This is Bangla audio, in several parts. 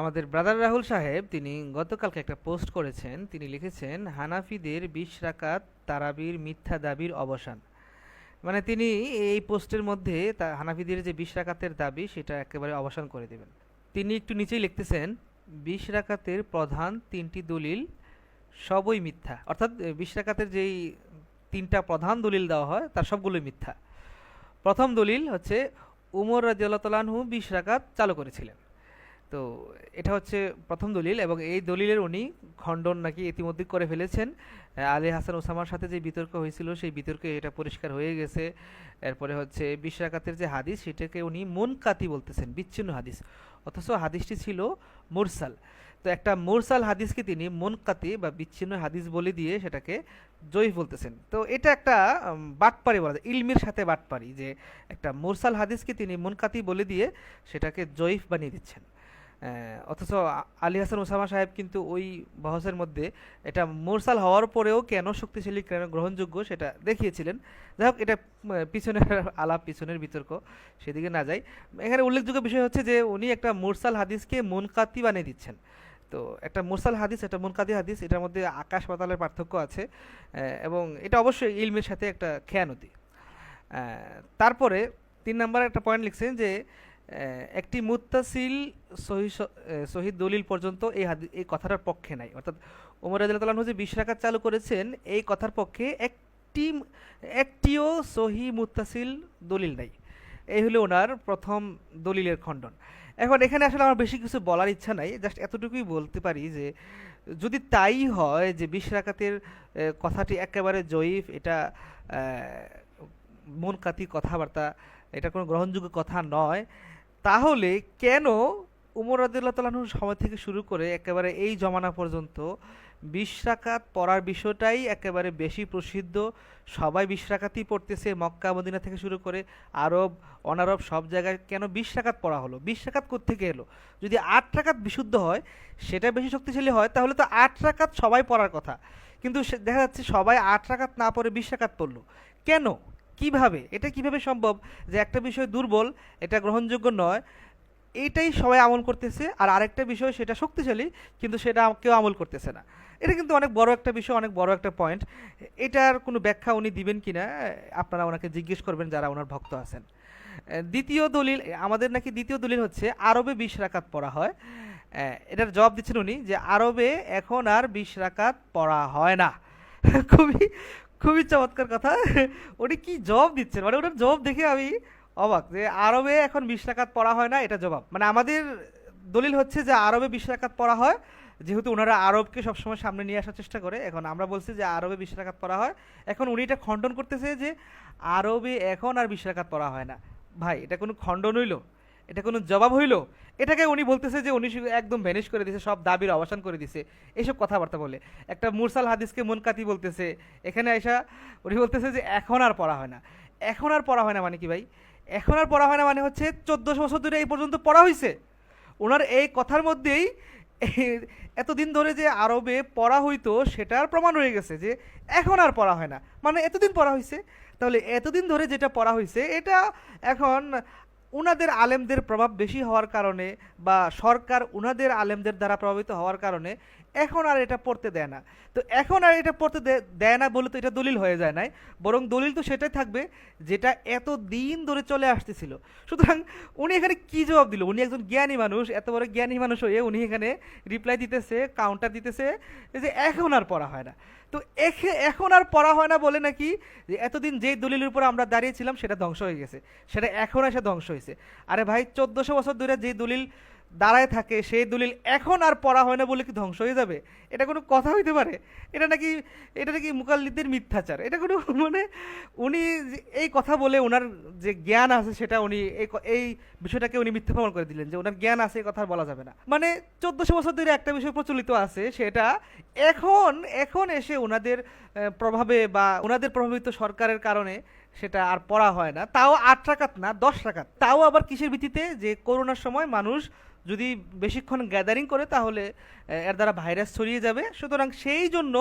আমাদের ব্রাদার রাহুল সাহেব, তিনি গতকালকে একটা পোস্ট করেছেন। তিনি লিখেছেন, হানাফিদের বিশ রাকাত তারাবির মিথ্যা দাবির অবসান। মানে তিনি এই পোস্টের মধ্যে তা হানাফিদের যে বিশ রাকাতের দাবি, সেটা একেবারে অবসান করে দেবেন। তিনি একটু নিচেই লিখতেছেন, বিশ রাকাতের প্রধান তিনটি দলিল সবই মিথ্যা। অর্থাৎ বিশ রাকাতের যেই তিনটা প্রধান দলিল দেওয়া হয়, তার সবগুলোই মিথ্যা। প্রথম দলিল হচ্ছে, উমর রাজিউল্লাহ তালাহু বিশ রাকাত চালু করেছিলেন। তো এটা হচ্ছে প্রথম দলিল এবং এই দলিলের উনি খণ্ডন নাকি ইতিমধ্যে করে ফেলেছেন। আলী হাসান ওসামার সাথে যে বিতর্ক হয়েছিল, সেই বিতর্কে এটা পরিষ্কার হয়ে গেছে। এরপরে হচ্ছে বিশ রাকাতের যে হাদিস, সেটাকে উনি মুনকাতি বলতেছেন, বিচ্ছিন্ন হাদিস। অথচ হাদিসটি ছিল মুরসাল। তো একটা মুরসাল হাদিসকে তিনি মুনকাতি বা বিচ্ছিন্ন হাদিস বলে দিয়ে সেটাকে জয়ীফ বলতেছেন। তো এটা একটা বাটপারি বলা যায়, ইলমির সাথে বাটপারি যে একটা মুরসাল হাদিসকে তিনি মুনকাতি বলে দিয়ে সেটাকে জয়ীফ বানিয়ে দিচ্ছেন। অথচ আলী হাসান ওসামা সাহেব কিন্তু ওই বহসের মধ্যে এটা মোরসাল হওয়ার পরেও কেন শক্তিশালী কেন গ্রহণযোগ্য সেটা দেখিয়েছিলেন। যাই হোক এটা পিছনের আলাপ, পিছনের বিতর্ক, সেদিকে না যাই। এখানে উল্লেখযোগ্য বিষয় হচ্ছে যে উনি একটা মুরসাল হাদিসকে মুনকাতি বানিয়ে দিচ্ছেন। তো একটা মুরসাল হাদিস, একটা মুনকাতি হাদিস, এটার মধ্যে আকাশ পাতালের পার্থক্য আছে এবং এটা অবশ্যই ইলমের সাথে একটা খেয়ানতি। তারপরে তিন নম্বর একটা পয়েন্ট লিখছেন যে একটি মুত্তাসিল সহি দলিল পর্যন্ত এই এই কথাটার পক্ষে নাই। অর্থাৎ ওমর রাজিয়াল্লাহু যে বিশ চালু করেছেন, এই কথার পক্ষে একটি একটিও সহি মুত্তাসিল দলিল নাই। এই হলো ওনার প্রথম দলিলের খণ্ডন। এখন এখানে আসলে আমার বেশি কিছু বলার ইচ্ছা নাই, জাস্ট এতটুকুই বলতে পারি যে, যদি তাই হয় যে বিশ রাকাতের কথাটি একেবারে জয়ীফ, এটা মন কাতি কথাবার্তা, এটা কোনো গ্রহণযোগ্য কথা নয় তাহলে কেন উমর রাদিল্লাহ তালাহুর সময় থেকে শুরু করে একেবারে এই জমানা পর্যন্ত বিশ পড়ার বিষয়টাই একেবারে বেশি প্রসিদ্ধ। সবাই বিশ পড়তেছে মক্কা, মদিনা থেকে শুরু করে আরব, অনারব সব জায়গায় কেন বিশ পড়া হলো? বিশ রাকাত কোত্থেকে এলো? যদি আট রাকাত বিশুদ্ধ হয়, সেটা বেশি শক্তিশালী হয়, তাহলে তো আট রাকাত সবাই পড়ার কথা। কিন্তু দেখা যাচ্ছে সবাই আট রাকাত না পড়ে বিশ পড়ল। কেন? কীভাবে? এটা কীভাবে সম্ভব যে একটা বিষয় দুর্বল, এটা গ্রহণযোগ্য নয় এইটাই সবাই আমল করতেছে আর আরেকটা বিষয় সেটা শক্তিশালী, কিন্তু সেটা কেউ আমল করতেছে না। এটা কিন্তু অনেক বড় একটা বিষয়, অনেক বড় একটা পয়েন্ট এটার কোনো ব্যাখ্যা উনি দিবেন কি না আপনারা ওনাকে জিজ্ঞেস করবেন যারা ওনার ভক্ত আছেন। দ্বিতীয় দলিল, আমাদের নাকি দ্বিতীয় দলিল হচ্ছে, আরবে বিশ রাকাত পড়া হয়। এটার জবাব দিচ্ছেন উনি যে আরবে এখন আর বিশ রাকাত পড়া হয় না। খুবই খুবই চমৎকার কথা। উনি কি জবাব দিচ্ছেন? মানে ওনার জবাব দেখে আমি অবাক যে আরবে এখন বিশ রাকাত পড়া হয় না, এটা জবাব। মানে আমাদের দলিল হচ্ছে যে আরবে বিশ রাকাত পড়া হয়, যেহেতু ওনারা আরবকে সবসময় সামনে নিয়ে আসার চেষ্টা করে। এখন আমরা বলছি যে আরবে বিশ রাকাত পড়া হয়। এখন উনি এটা খণ্ডন করতেছে যে আরবে এখন আর বিশ রাকাত পড়া হয় না। ভাই, এটা কোনো খণ্ডন হইল। এটা কোনো জবাব হইল? এটাকে উনি বলতেছে যে উনি একদম ভ্যানিশ করে দিছে, সব দাবির অবসান করে দিছে। এইসব কথাবার্তা বলে। একটা মুরসাল হাদিসকে মনকাতি বলতেছে। এখানে এসা উনি বলতেছে যে এখন আর পড়া হয় না। এখন আর পড়া হয় না মানে কি ভাই? এখন আর পড়া হয় না মানে হচ্ছে চোদ্দোশো বছর ধরে এই পর্যন্ত পড়া হয়েছে ওনার এই কথার মধ্যেই এতদিন ধরে যে আরবে পড়া হইতো, সেটার প্রমাণ রয়ে গেছে যে এখন আর পড়া হয় না। মানে এতদিন পড়া হয়েছে তাহলে এতদিন ধরে যেটা পড়া হয়েছে এটা এখন উনাদের আলেমদের প্রভাব বেশি হওয়ার কারণে বা সরকার উনাদের আলেমদের দ্বারা প্রভাবিত হওয়ার কারণে এখন আর এটা পড়তে দেয় না। তো এখন আর এটা পড়তে দেয় না বলে তো এটা দলিল হয়ে যায় নাই। বরং দলিল তো সেটাই থাকবে যেটা এত দিন ধরে চলে আসতেছিল। সুতরাং উনি এখানে কি জবাব দিল? উনি একজন জ্ঞানী মানুষ, এত বড় জ্ঞানী মানুষ হয়ে উনি এখানে রিপ্লাই দিতেছে কাউন্টার দিতেছে যে এখন আর পড়া হয় না। তো এখে- এখন আর পড়া হয় না বলে নাকি যে এতদিন যেই দলিলের উপর আমরা দাঁড়িয়েছিলাম সেটা ধ্বংস হয়ে গেছে। সেটা এখন এসে ধ্বংস হয়েছে। আরে ভাই, চোদ্দোশো বছর ধরে যে দলিল দাঁড়ায় থাকে, সেই দলিল এখন আর পড়া হয় না বলে কি ধ্বংস হয়ে যাবে? এটা কোনো কথা হইতে পারে? এটা নাকি এটা নাকি মুকাল্লিদের মিথ্যাচার? এটা কোনো মানে উনি এই কথা বলে ওনার যে জ্ঞান আছে সেটা উনি এই এই বিষয়টাকে উনি মিথ্যা প্রমাণ করে দিলেন যে ওনার জ্ঞান আছে, এই কথা বলা যাবে না। মানে চোদ্দশো বছর ধরে একটা বিষয় প্রচলিত আছে, সেটা এখন এখন এসে ওনাদের প্রভাবে বা ওনাদের প্রভাবিত সরকারের কারণে সেটা আর পড়া হয় না। তাও আট রাকাত না, দশ রাকাত। তাও আবার কিসের ভিত্তিতে? যে করোনার সময় মানুষ যদি বেশিক্ষণ গ্যাদারিং করে, তাহলে এর দ্বারা ভাইরাস ছড়িয়ে যাবে। সুতরাং সেই জন্য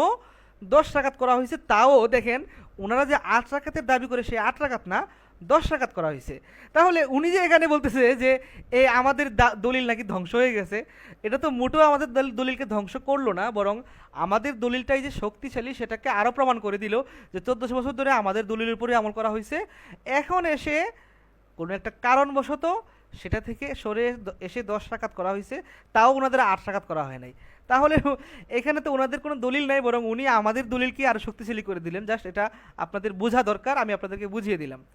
দশ রাকাত করা হয়েছে। তাও দেখেন, ওনারা যে আট টাকাতের দাবি করে, সেই আট টাকাত না দশ রাকাত করা হয়েছে। তাহলে উনি যে এখানে বলতেছে যে, এ, আমাদের দলিল নাকি ধ্বংস হয়ে গেছে। এটা তো মোটেও আমাদের দল- দলিলকে ধ্বংস করল না, বরং আমাদের দলিলটাই যে শক্তিশালী সেটাকে আরও প্রমাণ করে দিল যে চোদ্দোশো বছর ধরে আমাদের দলিলের উপরে আমল করা হয়েছে। এখন এসে কোনো একটা কারণবশত সেটা থেকে সরে এসে দশ রাকাত করা হয়েছে, তাও ওনাদের আট রাকাত করা হয় নাই। তাহলে এখানে তো ওনাদের কোনো দলিল নাই, বরং উনি আমাদের দলিলকে আরও শক্তিশালী করে দিলেন। জাস্ট এটা আপনাদের বোঝা দরকার, আমি আপনাদেরকে বুঝিয়ে দিলাম।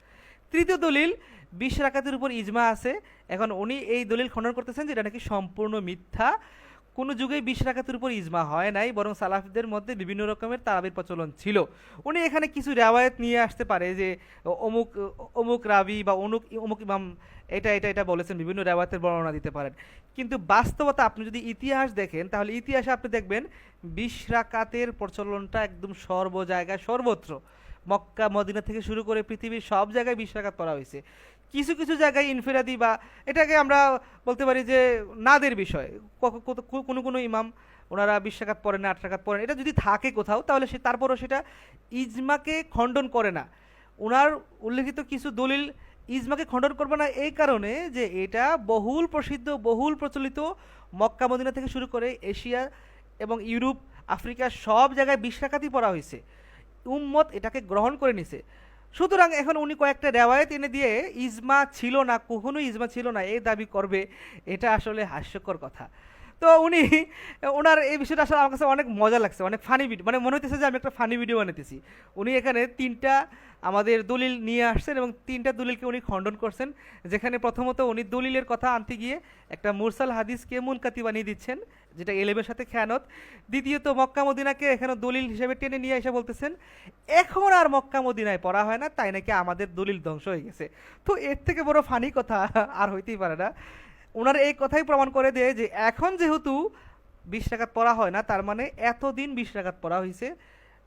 তৃতীয় দলিল, বিশ রাকাতের উপর ইজমা আছে। এখন উনি এই দলিল খণ্ডন করতেছেন যেটা নাকি সম্পূর্ণ মিথ্যা। কোনো যুগেই বিশ রাকাতের উপর ইজমা হয় নাই, বরং সালাফিদের মধ্যে বিভিন্ন রকমের তারাবির প্রচলন ছিল। উনি এখানে কিছু রেওয়ায়ত নিয়ে আসতে পারে যে, অমুক অমুক রাবি বা অনুক অমুক ইমাম এটা এটা এটা বলেছেন, বিভিন্ন রেওয়ায়তের বর্ণনা দিতে পারেন। কিন্তু বাস্তবতা আপনি যদি ইতিহাস দেখেন, তাহলে ইতিহাসে আপনি দেখবেন, বিশ রাকাতের প্রচলনটা একদম সর্ব জায়গায় সর্বত্র। মক্কা, মদিনা থেকে শুরু করে পৃথিবীর সব জায়গায় বিশ করা হয়েছে। কিছু কিছু জায়গায় ইনফেরাদি বা এটাকে আমরা বলতে পারি যে নাদের বিষয়। কোনো কোনো ইমাম, ওনারা বিশ রাকাত পড়েন না আট পড়েন এটা যদি থাকে কোথাও, তাহলে সে, তারপরও সেটা ইজমাকে খণ্ডন করে না। ওনার উল্লেখিত কিছু দলিল ইজমাকে খণ্ডন করবে না এই কারণে যে এটা বহুল প্রসিদ্ধ, বহুল প্রচলিত মক্কা, মদিনা থেকে শুরু করে এশিয়া এবং ইউরোপ, আফ্রিকা সব জায়গায় বিশ পড়া হয়েছে। উম্মত এটাকে গ্রহণ করে নিছে। সুতরাং এখন উনি কয়েকটা রেওয়ায়ত এনে দিয়ে ইজমা ছিল না, কখনোই ইজমা ছিল না, এ দাবি করবে, এটা আসলে হাস্যকর কথা। তো উনি, ওনার এই বিষয়টা আসলে আমার কাছে অনেক মজা লাগছে, অনেক ফানি ভিডিও মানে মনে হইতেছে যে আমি একটা ফানি ভিডিও বানাইতেছি। উনি এখানে তিনটা আমাদের দলিল নিয়ে আসছেন এবং তিনটা দলিলকে উনি খণ্ডন করছেন, যেখানে প্রথমত উনি দলিলের কথা আনতে গিয়ে একটা মুরসাল হাদিসকে মুনকাতি বানিয়ে দিচ্ছেন, যেটা এলেমের সাথে খেয়ানত। দ্বিতীয়ত, মক্কা মদিনাকে এখানে দলিল হিসেবে টেনে নিয়ে এসে বলতেছেন, এখন আর মক্কা মদিনায় পড়া হয় না, তাই নাকি আমাদের দলিল ধ্বংস হয়ে গেছে? তো এর থেকে বড় ফানি কথা আর হইতেই পারে না। ওনার এই কথাই প্রমাণ করে দেয় যে এখন যেহেতু বিশ টাকাত পড়া হয় না, তার মানে এতদিন বিশ টাকাত পড়া হয়েছে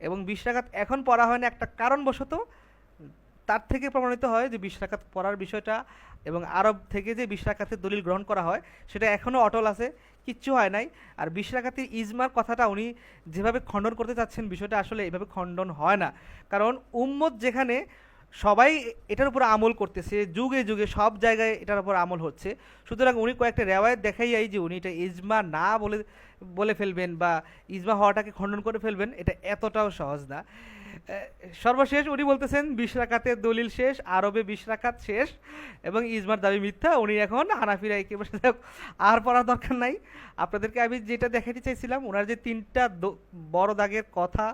এবং বিশ টাকাত এখন পড়া হয় না একটা কারণবশত তার থেকে প্রমাণিত হয় যে বিশ টাকাত পড়ার বিষয়টা এবং আরব থেকে যে বিশ টাকাতের দলিল গ্রহণ করা হয়, সেটা এখনও অটল আছে, কিচ্ছু হয় নাই। আর বিশ টাকাতের ইজমার কথাটা উনি যেভাবে খণ্ডন করতে চাচ্ছেন, বিষয়টা আসলে এভাবে খণ্ডন হয় না। কারণ উম্মত যেখানে সবাই এটার উপর আমল করতেছে, যুগে যুগে সব জায়গায় এটার উপর আমল হচ্ছে। সুতরাং উনি কয়েকটা রেওয়ায়ত দেখাইয়াই যে উনি এটা ইজমা না বলে বলে ফেলবেন বা ইজমা হওয়াটাকে খণ্ডন করে ফেলবেন, এটা এতটাও সহজ না। সর্বশেষ উনি বলতেছেন, বিশ রাকাতের দলিল শেষ, আরবে বিশ রাকাত শেষ, এবং ইজমার দাবি মিথ্যা, উনি এখন হানাফিরা একে আর পড়ার দরকার নাই। আপনাদেরকে আমি যেটা দেখাতে চাইছিলাম ওনার যে তিনটা বড় দাগের কথা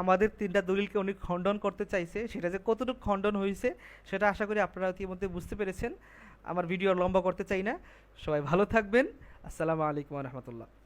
আমাদের তিনটা দলিলকে উনি খণ্ডন করতে চাইছে, সেটা যে কতটুকু খণ্ডন হয়েছে সেটা আশা করি আপনারা ইতিমধ্যে বুঝতে পেরেছেন। আমার ভিডিও লম্বা করতে চাই না। সবাই ভালো থাকবেন। আসসালামু আলাইকুম রহমতুল্লাহ।